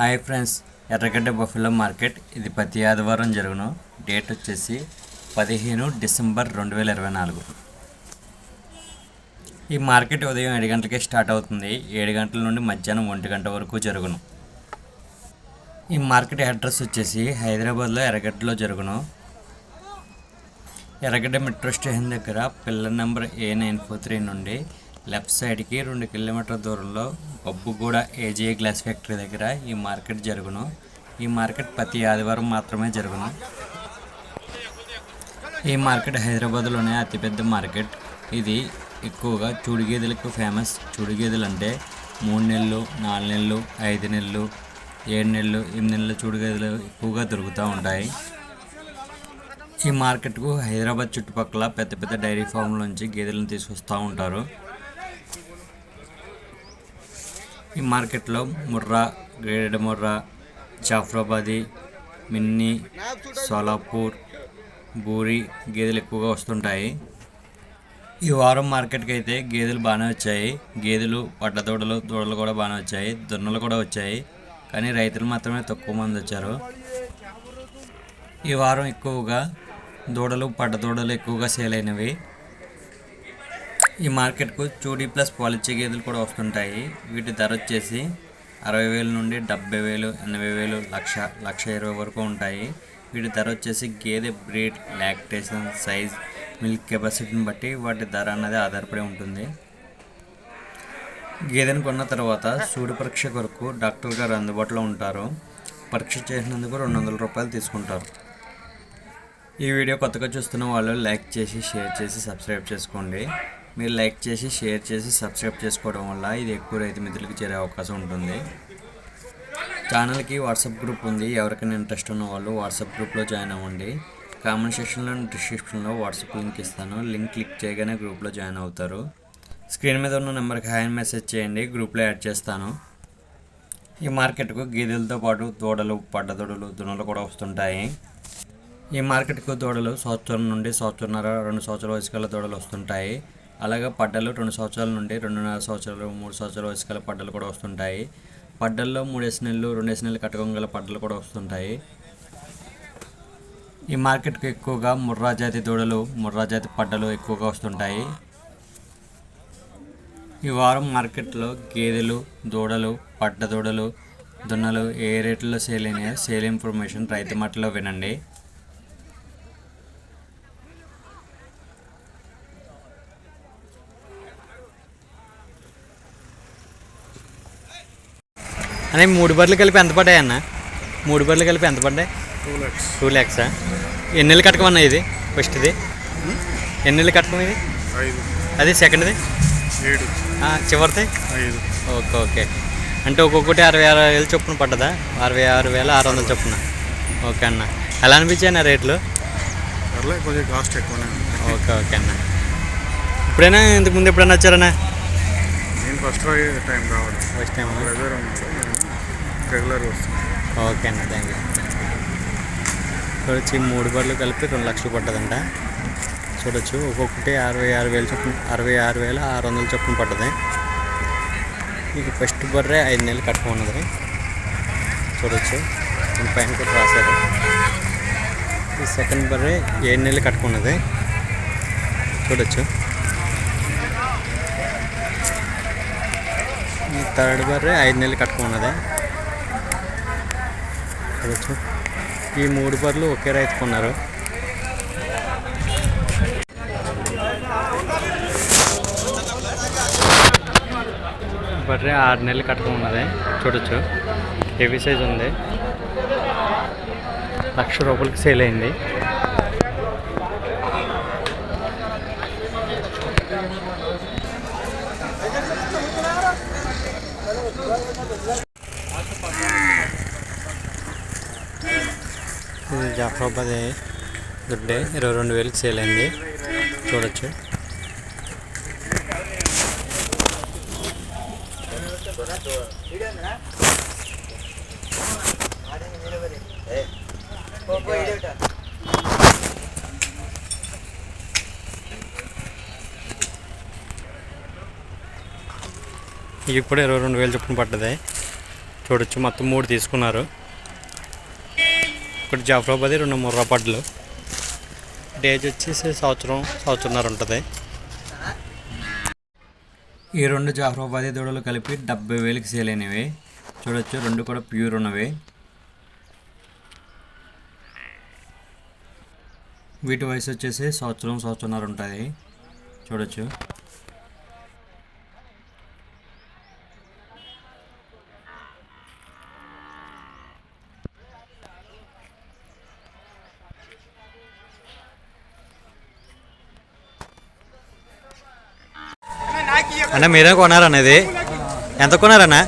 Hi friends Erragadda buffalo market. ఇది ప్రతి ఆదివారం జరుగును. డేట్ వచ్చేసి పదిహేను డిసెంబర్ రెండు వేల ఇరవై నాలుగు. ఈ మార్కెట్ ఉదయం ఏడు గంటలకే స్టార్ట్ అవుతుంది. ఏడు గంటల నుండి మధ్యాహ్నం ఒంటి గంట వరకు జరుగును. ఈ మార్కెట్ అడ్రస్ వచ్చేసి హైదరాబాద్లో ఎర్రగడ్డలో జరుగును. ఎర్రగడ్డ మెట్రో స్టేషన్ దగ్గర pillar number A nine four three నుండి లెఫ్ట్ సైడ్కి రెండు కిలోమీటర్ల దూరంలో బొబ్బుగూడ ఏజీఏ గ్లాస్ ఫ్యాక్టరీ దగ్గర ఈ మార్కెట్ జరుగును. ఈ మార్కెట్ ప్రతి ఆదివారం మాత్రమే జరుగును. ఈ మార్కెట్ హైదరాబాద్లోనే అతిపెద్ద మార్కెట్. ఇది ఎక్కువగా చూడు గేదెలకు ఫేమస్. చూడు గేదెలు అంటే మూడు నెలలు నాలుగు నెలలు ఐదు నెలలు ఏడు నెలలు ఎనిమిది నెలల చూడు గేదెలు ఎక్కువగా దొరుకుతూ ఉంటాయి. ఈ మార్కెట్కు హైదరాబాద్ చుట్టుపక్కల పెద్ద పెద్ద డైరీ ఫామ్ల నుంచి గేదెలను తీసుకొస్తూ ఉంటారు. ఈ మార్కెట్లో ముర్రా గ్రేడెడ్ ముర్రా జాఫ్రాబాది మిన్ని సోలాపూర్ బూరి గేదెలు ఎక్కువగా వస్తుంటాయి. ఈ వారం మార్కెట్కి అయితే గేదెలు బాగానే వచ్చాయి. గేదెలు పడ్డ దూడలు దూడలు కూడా బాగానే వచ్చాయి. దున్నలు కూడా వచ్చాయి. కానీ రైతులు మాత్రమే తక్కువ మంది వచ్చారు. ఈ వారం ఎక్కువగా దూడలు పట్ట దూడలు ఎక్కువగా సేల్ అయినవి. ఈ మార్కెట్కు చూడి ప్లస్ పాలిచ్చే గేదెలు కూడా వస్తుంటాయి. వీటి ధర వచ్చేసి అరవై వేల నుండి డెబ్బై వేలు ఎనభై వేలు లక్ష లక్ష ఇరవై వరకు ఉంటాయి. వీటి ధర వచ్చేసి గేదె బ్రీడ్ లాక్టేషన్ సైజ్ మిల్క్ కెపాసిటీని బట్టి వాటి ధర అన్నది ఆధారపడి ఉంటుంది. గేదెను కొన్న తర్వాత సూడి పరీక్ష కొరకు డాక్టర్ గారు అందుబాటులో ఉంటారు. పరీక్ష చేసినందుకు రెండు వందల రూపాయలు తీసుకుంటారు. ఈ వీడియో కొత్తగా చూస్తున్న వాళ్ళు లైక్ చేసి షేర్ చేసి సబ్స్క్రైబ్ చేసుకోండి. మీరు లైక్ చేసి షేర్ చేసి సబ్స్క్రైబ్ చేసుకోవడం వల్ల ఇది ఎక్కువ రైతు మిత్రులకు చేరే అవకాశం ఉంటుంది. ఛానల్కి వాట్సాప్ గ్రూప్ ఉంది. ఎవరికైనా ఇంట్రెస్ట్ ఉన్న వాళ్ళు వాట్సాప్ గ్రూప్లో జాయిన్ అవ్వండి. కామెంట్ సెక్షన్లో డిస్క్రిప్షన్లో వాట్సాప్ లింక్ ఇస్తాను. లింక్ క్లిక్ చేయగానే గ్రూప్లో జాయిన్ అవుతారు. స్క్రీన్ మీద ఉన్న నెంబర్కి హాయ్ మెసేజ్ చేయండి. గ్రూప్లో యాడ్ చేస్తాను. ఈ మార్కెట్కు గేదెలతో పాటు దూడలు పడ్డదూడలు దున్నలు కూడా వస్తుంటాయి. ఈ మార్కెట్కు దూడలు సంవత్సరం నుండి సంవత్సరంన్నర రెండు సంవత్సరాల వయసు గల దూడలు వస్తుంటాయి. అలాగే పడ్డలు రెండు సంవత్సరాల నుండి రెండున్నర సంవత్సరాలు మూడు సంవత్సరాల వయసు గల పడ్డలు కూడా వస్తుంటాయి. పడ్డల్లో మూడేసి నెలలు రెండేసి నెలలు కట్టకం గల పడ్డలు కూడా వస్తుంటాయి. ఈ మార్కెట్కు ఎక్కువగా ముర్రా జాతి దూడలు ముర్రా జాతి పడ్డలు ఎక్కువగా వస్తుంటాయి. ఈ వారం మార్కెట్లో గేదెలు దూడలు పడ్డ దూడలు దున్నలు ఏ రేట్లో సేల్ అయినాయో సేల్ ఇన్ఫర్మేషన్ రైతు మాటలో వినండి. అనే మూడు బర్రెలు కలిపి ఎంత పడ్డాయి అన్న? మూడు బర్రెలు కలిపి ఎంత పడ్డాయి? టూ ల్యాక్స్ టూ ల్యాక్సా ఎన్ని నెలలు కట్టకమన్నా ఇది? ఫస్ట్ది. ఎన్ని నెలలు కట్టకం ఇది? అది సెకండ్ది? చివరిది? ఐదు. Okay okay. అంటే ఒక్కొక్కటి అరవై ఆరు వేలు చొప్పున పడ్డదా? అరవై ఆరు వేల ఆరు వందల చొప్పున. ఓకే అన్న. ఎలా అనిపించాయి అన్న రేట్లు? కొంచెం కాస్ట్ ఎక్కువనే ఓకే ఓకే అన్న. ఇప్పుడైనా ఇంతకు ముందు ఎప్పుడైనా వచ్చారన్నా? నేను ఫస్ట్ టైం రావడం. ఫస్ట్ టైం రెగ్యులర్ వస్తుంది. ఓకే అండి థ్యాంక్ యూ. చూడొచ్చు ఈ మూడు బర్రెలు కలిపి రెండు లక్షలు పడ్డదంట. చూడొచ్చు ఒక్కొక్కటి అరవై ఆరు వేలు చొప్పున అరవై ఆరు వేల ఆరు వందల చొప్పున పడ్డది. ఇది ఫస్ట్ బర్రె ఐదు నెలలు కట్టుకున్నది. చూడొచ్చు దీని పైన కూడా రాశారు. ఈ సెకండ్ బర్రె ఏడు నెలలు కట్టుకున్నది. చూడొచ్చు. ఈ థర్డ్ బర్రె ఐదు నెలలు కట్టుకున్నది. చూడొచ్చు ఈ మూడు బర్లు ఒకే రైతు కొన్నారు. బర్రె ఆరు నెలలు కట్టుకున్నది చూడొచ్చు. హెవీ సైజ్ ఉంది. లక్ష రూపాయలకి సేల్ అయింది. జాఫరాబాద్ దుడ్డే ఇరవై రెండు వేలకు సేల్ అయింది. చూడొచ్చు. ఇప్పుడు ఇరవై రెండు వేలు చొప్పున పడ్డది. చూడొచ్చు. మొత్తం మూడు తీసుకున్నారు. ఒకటి జాఫరాబాద్ రెండు ముర్రా పడ్లు. డేజ్ వచ్చేసి సంవత్సరం సంవత్సరంన్నర ఉంటుంది. ఈ రెండు జాఫరాబాదీ దూడలు కలిపి డెబ్బై వేలకు సేల్ అయినవి. చూడొచ్చు రెండు కూడా ప్యూర్ ఉన్నవి. వీటి వయసు వచ్చేసి సంవత్సరం సంవత్సరంన్నర ఉంటుంది. చూడొచ్చు. అన్న మీరే కొనారన్న ఇది? ఎంత కొనారన్నా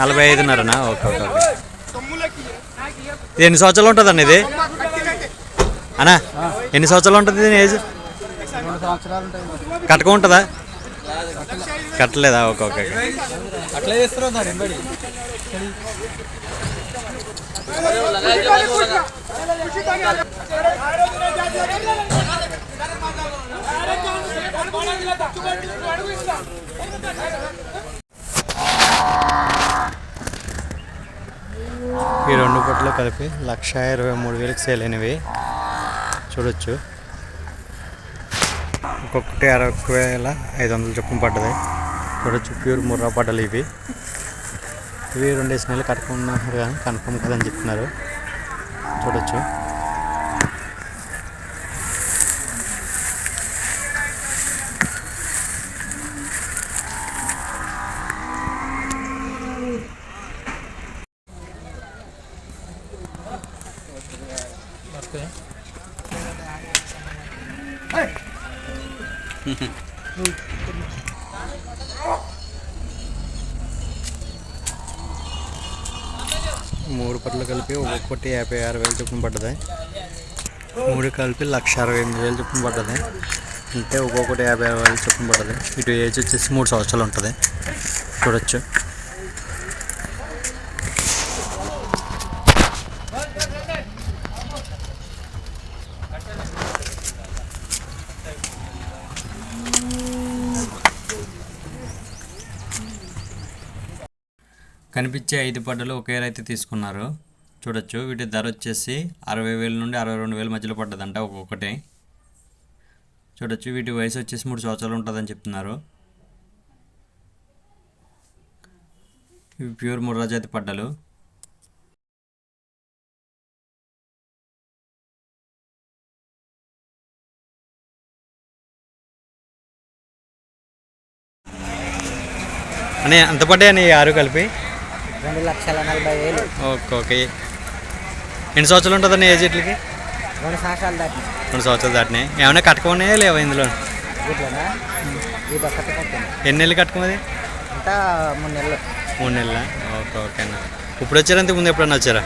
నలభై ఐదున్నరనా? Okay okay okay. ఇది ఎన్ని సంవత్సరాలు ఉంటుందన్న ఇది? అన్నా ఎన్ని సంవత్సరాలు ఉంటుంది దీని ఏజ్? కట్టక ఉంటుందా? కట్టలేదా? ఓకే ఓకే అట్లా చేస్తున్నారు ఈ రెండు పట్ల కలిపి లక్ష ఇరవై మూడు వేలకు సేల్ అయినవి. చూడొచ్చు. ఒక్కొక్కటి అరవై వేల ఐదు వందలు చొప్పున పడ్డది. చూడొచ్చు ప్యూర్ ముర్రా పడ్డలు ఇవి. ఇవి రెండు వేసిన నెలలు కట్టుకున్నారు కానీ కన్ఫర్మ్ కదని చెప్తున్నారు చూడొచ్చు. ఒకటి యాభై ఆరు వేలు చొప్పున పడ్డది. మూడు కలిపి లక్ష అరవై ఎనిమిది వేలు చొప్పున పడ్డది. అంటే ఒక్కొక్కటి యాభై ఆరు వేలు చొప్పున పడ్డది. ఇటు ఏజ్ వచ్చేసి మూడు సంవత్సరాలు ఉంటుంది. చూడొచ్చు. కనిపించే ఐదు పడ్డలు ఒకే రైతు తీసుకున్నారు. చూడొచ్చు. వీటి ధర వచ్చేసి అరవై వేల నుండి అరవై రెండు వేల మధ్యలో పడ్డదంట ఒక్కొక్కటి. చూడొచ్చు. వీటి వయసు వచ్చేసి మూడు సంవత్సరాలు ఉంటుందని చెప్తున్నారు. ఇవి ప్యూర్ ముర్రా జాతి పడ్డలు. అని ఎంత పడ్డాయని ఆరు కలిపి? రెండు లక్షల నలభై వేలు. Okay okay. ఎన్ని సంవత్సరాలు ఉంటుందండి ఏజ్ ఇట్లకి? రెండు సంవత్సరాలు దాటి రెండు సంవత్సరాలు దాటినాయి ఏమైనా కట్టుకున్నాయా లేవా ఇందులో? ఎన్ని నెలలు కట్టుకున్నది? అంతా మూడు నెలలు. మూడు నెలల? ఓకే ఓకే అన్న. ఇప్పుడు వచ్చారా? ఇంతకు ముందు ఎప్పుడన్నా వచ్చారా?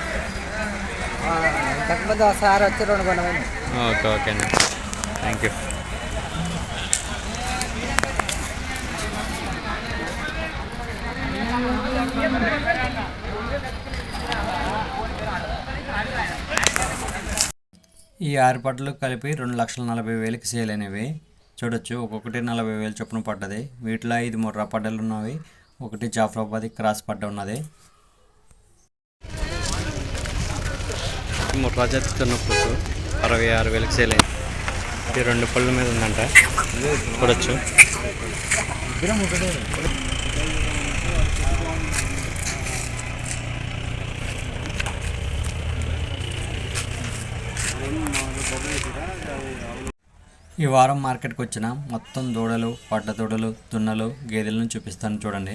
ఇంతకుముందు ఒకసారి వచ్చి రెండు ఓకే ఓకే అన్న. థ్యాంక్ యూ ఈ ఆరు పట్టలు కలిపి రెండు లక్షల నలభై వేలకి సేల్ అయినవి. చూడొచ్చు ఒక్కొక్కటి నలభై వేలు చొప్పున పడ్డది. వీటిలో ఐదు ముర్రా పడ్డలు ఉన్నవి. ఒకటి జాఫరాబాద్ క్రాస్ పడ్డ ఉన్నది. ముర్రా జాతి చిన్నప్పుడు అరవై ఆరు వేలకు సేల్ అయింది. ఈ రెండు పళ్ళ మీద ఉందంట. చూడొచ్చు. ఈ వారం మార్కెట్కి వచ్చిన మొత్తం దూడలు పడ్డ దూడలు దున్నలు గేదెలను చూపిస్తాను చూడండి.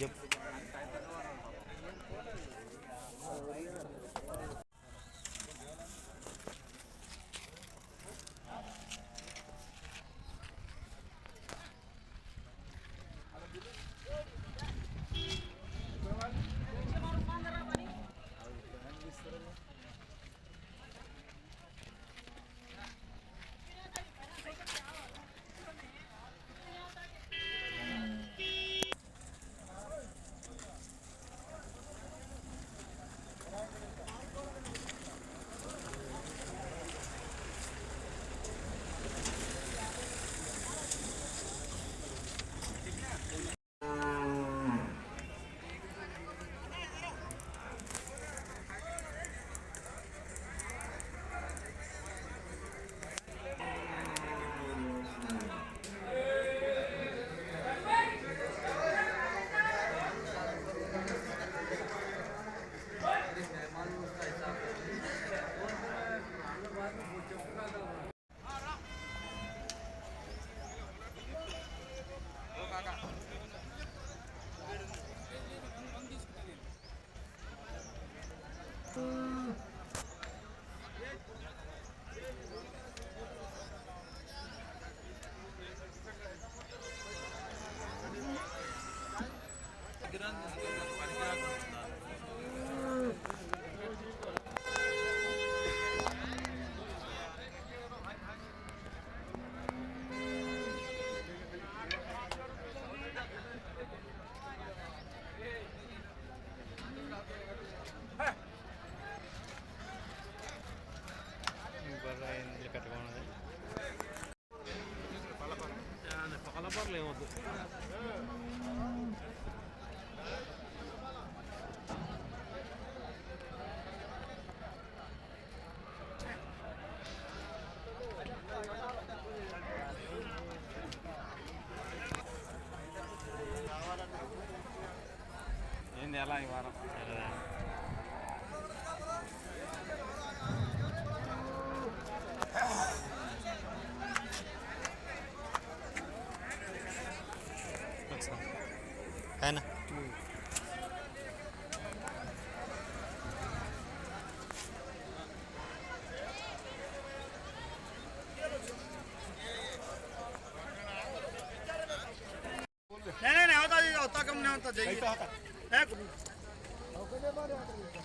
చెప్పు Yeah. ఎలా ఈ వారం है ना नहीं नहीं नहीं होता जी होता कम नहीं होता जाइए ಬಾರಿ ಆಡ್ರಿ